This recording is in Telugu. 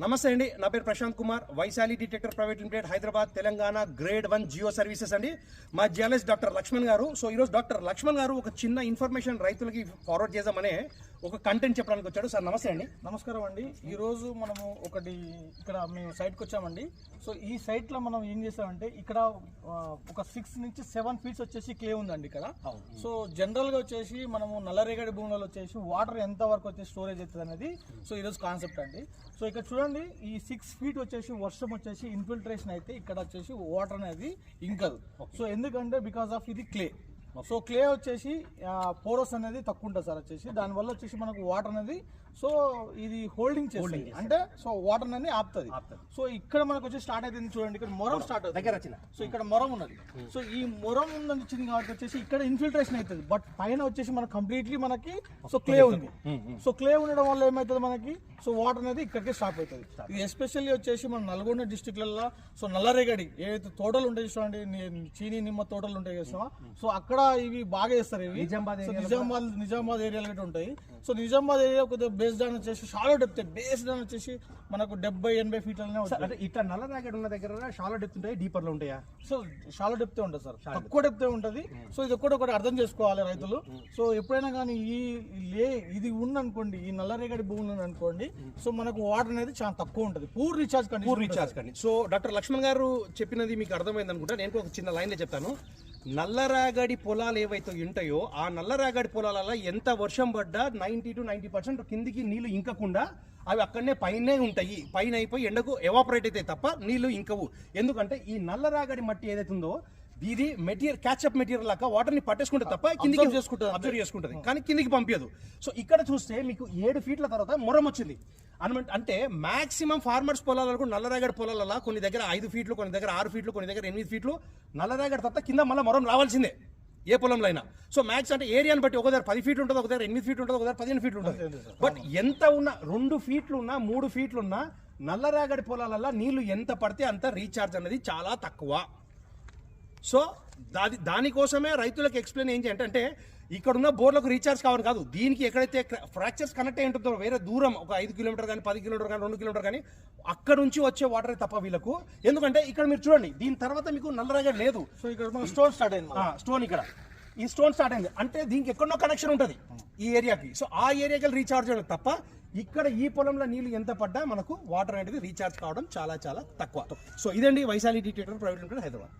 నమస్తే అండి. నా పేరు Prashanth Kumar. Vaishali detector private limited Hyderabad Telangana grade one geo services అండి. మా జియాలజిస్ట్ డాక్టర్ లక్ష్మణ్ గారు. సో ఈరోజు డాక్టర్ లక్ష్మణ్ గారు ఒక చిన్న ఇన్ఫర్మేషన్ రైతులకి ఫార్వర్డ్ చేద్దామనే ఒక కంటెంట్ చెప్పడానికి వచ్చాడు. సార్ నమస్తే అండి. నమస్కారం అండి. ఈరోజు మనము ఒకటి ఇక్కడ మేము సైట్కి వచ్చామండి. సో ఈ సైట్లో మనం ఏం చేసామంటే ఇక్కడ ఒక సిక్స్ నుంచి సెవెన్ ఫీట్స్ వచ్చేసి క్లే ఉందండి ఇక్కడ. సో జనరల్గా వచ్చేసి మనము నల్లరేగడి భూములలో వచ్చేసి వాటర్ ఎంత వరకు వచ్చేసి స్టోరేజ్ అవుతుంది అనేది సో ఈరోజు కాన్సెప్ట్ అండి. సో ఇక్కడ చూడండి ఈ సిక్స్ ఫీట్ వచ్చేసి వర్షం వచ్చేసి ఇన్ఫిల్ట్రేషన్ అయితే ఇక్కడ వచ్చేసి వాటర్ అనేది ఇంకదు. సో ఎందుకంటే బికాస్ ఆఫ్ ఇది క్లే సో క్లే వచ్చేసి పోరస్ అనేది తక్కువ ఉంటుంది సార్ వచ్చేసి. దానివల్ల వచ్చేసి మనకు వాటర్ అనేది సో ఇది హోల్డింగ్ చేస్తుంది. అంటే సో వాటర్ అనేది ఆపుతుంది. సో ఇక్కడ మనకు వచ్చి స్టార్ట్ అవుతుంది చూడండి ఇక్కడ మొరం స్టార్ట్ అవుతుంది. దగ్గర వచ్చిన సో ఇక్కడ మొరం ఉన్నది. సో ఈ మొరం ఉందని వచ్చింది కాబట్టి వచ్చేసి ఇక్కడ ఇన్ఫిల్ట్రేషన్ అవుతుంది. బట్ పైన వచ్చేసి మనకు కంప్లీట్లీ మనకి సో క్లే ఉంది. సో క్లే ఉండడం వల్ల ఏమవుతుంది మనకి? సో వాటర్ అనేది ఇక్కడికే స్టాప్ అవుతుంది. ఇది ఎస్పెషల్లీ వచ్చేసి మన నల్గొండ డిస్టిక్లలో సో నల్లరేగడి ఏవైతే తోటలు ఉంటాయి చూడండి చీనీ నిమ్మ తోటలు ఉంటాయి చూసావా సో అక్కడ ఇవి బాగా వేస్తారు ఇవి. నిజామాబాద్ నిజామాబాద్ నిజామాబాద్ ఏరియాలో ఉంటాయి. సో నిజామాబాద్ ఏరియా కొద్దిగా బేస్ డౌన్ వచ్చేసి షాలో డెప్త్ బేస్ డౌన్ వచ్చేసి మనకు డెబ్బై ఎనభై ఫీట్లనే ఉంటుంది అంటే ఇట్లా నల్ల రాగడి ఉన్న దగ్గర షాలో డెప్త్ ఉంటాయి డీపర్లో ఉంటాయా? సో షాలో డెప్తే ఉంటుంది సార్. తక్కువ డెప్తే ఉంటుంది. సో ఇది ఒక్కటి ఒకటి అర్థం చేసుకోవాలి రైతులు. సో ఎప్పుడైనా కానీ ఈ లే ఇది ఉందనుకోండి ఈ నల్లరేగడి భూములు ఉందనుకోండి సో మనకు వాటర్ అనేది చాలా తక్కువ ఉంటుంది. Poor recharge condition poor recharge కండి. సో డాక్టర్ లక్ష్మణ్ గారు చెప్పినది మీకు అర్థమైంది అనుకుంటా. నేను ఒక చిన్న లైన్లో చెప్తాను. నల్లరాగడి పొలాలు ఏవైతే ఉంటాయో ఆ నల్లరాగడి పొలాలలో ఎంత వర్షం పడ్డా నైంటీ టు నైంటీ పర్సెంట్ కిందికి నీళ్ళు ఇంకకుండా అవి అక్కడనే పైనే ఉంటాయి. పైన అయిపోయి ఎండకు ఎవాపరేట్ అయితే తప్ప నీళ్ళు ఇంకవు. ఎందుకంటే ఈ నల్లరాగడి మట్టి ఏదైతే ఉందో ఇది మెటీరియల్ క్యాచ్అప్ మెటీరియల్ లాగా వాటర్ని పట్టేసుకుంటే తప్ప కిందికి చేసుకుంటుంది. అబ్జర్వ్ చేసుకుంటుంది. కానీ కిందికి పంపించదు సో ఇక్కడ చూస్తే మీకు ఏడు ఫీట్ల తర్వాత మొరం వచ్చింది. అనమాట అంటే మాక్సిమం ఫార్మర్స్ పొలాలలో కూడా నల్లరాగడి పొలాలలో కొన్ని దగ్గర ఐదు ఫీట్లు కొన్ని దగ్గర ఆరు ఫీట్లు కొన్ని దగ్గర ఎనిమిది ఫీట్లు నల్లరాగడి తర్వాత కింద మళ్ళీ మొరం రావాల్సిందే. ఏ పొలంలో అయినా. సో మ్యాక్స్ అంటే ఏరియాని బట్టి ఒక దగ్గర పది ఫీట్లు ఉంటుంది ఒక దగ్గర ఎనిమిది ఫీట్లు ఉంటుంది ఒక దగ్గర పదిహేను ఫీట్లు ఉంటుంది. బట్ ఎంత ఉన్నా రెండు ఫీట్లు ఉన్నా మూడు ఫీట్లు ఉన్నా నల్లరాగడి పొలాలలో నీళ్ళు ఎంత పడితే అంత రీఛార్జ్ అనేది చాలా తక్కువ. సో దాని దానికోసమే రైతులకు ఎక్స్ప్లెయిన్ ఏం చేయంటే అంటే ఇక్కడ ఉన్న బోర్లకు రీఛార్జ్ కావాలి కాదు. దీనికి ఎక్కడైతే ఫ్రాక్చర్స్ కనెక్ట్ అయి ఉంటుందో వేరే దూరం ఒక ఐదు కిలోమీటర్ కానీ పది కిలోమీటర్ కానీ రెండు కిలోమీటర్ కానీ అక్కడ నుంచి వచ్చే వాటర్ తప్ప వీళ్ళకు. ఎందుకంటే ఇక్కడ మీరు చూడండి దీని తర్వాత మీకు నల్లరాగడి లేదు. సో ఇక్కడ స్టోన్ స్టార్ట్ అయింది స్టోన్ ఇక్కడ. ఈ స్టోన్ స్టార్ట్ అయింది. అంటే దీనికి ఎక్కడో కనెక్షన్ ఉంటుంది ఈ ఏరియాకి సో ఆ ఏరియాకి రీఛార్జ్ అవ్వడం తప్ప ఇక్కడ ఈ పొలంలో నీళ్ళు ఎంత పడ్డా మనకు వాటర్ అనేది రీఛార్జ్ కావడం చాలా చాలా తక్కువ. సో ఇదండి Vaishali detector private limited Hyderabad.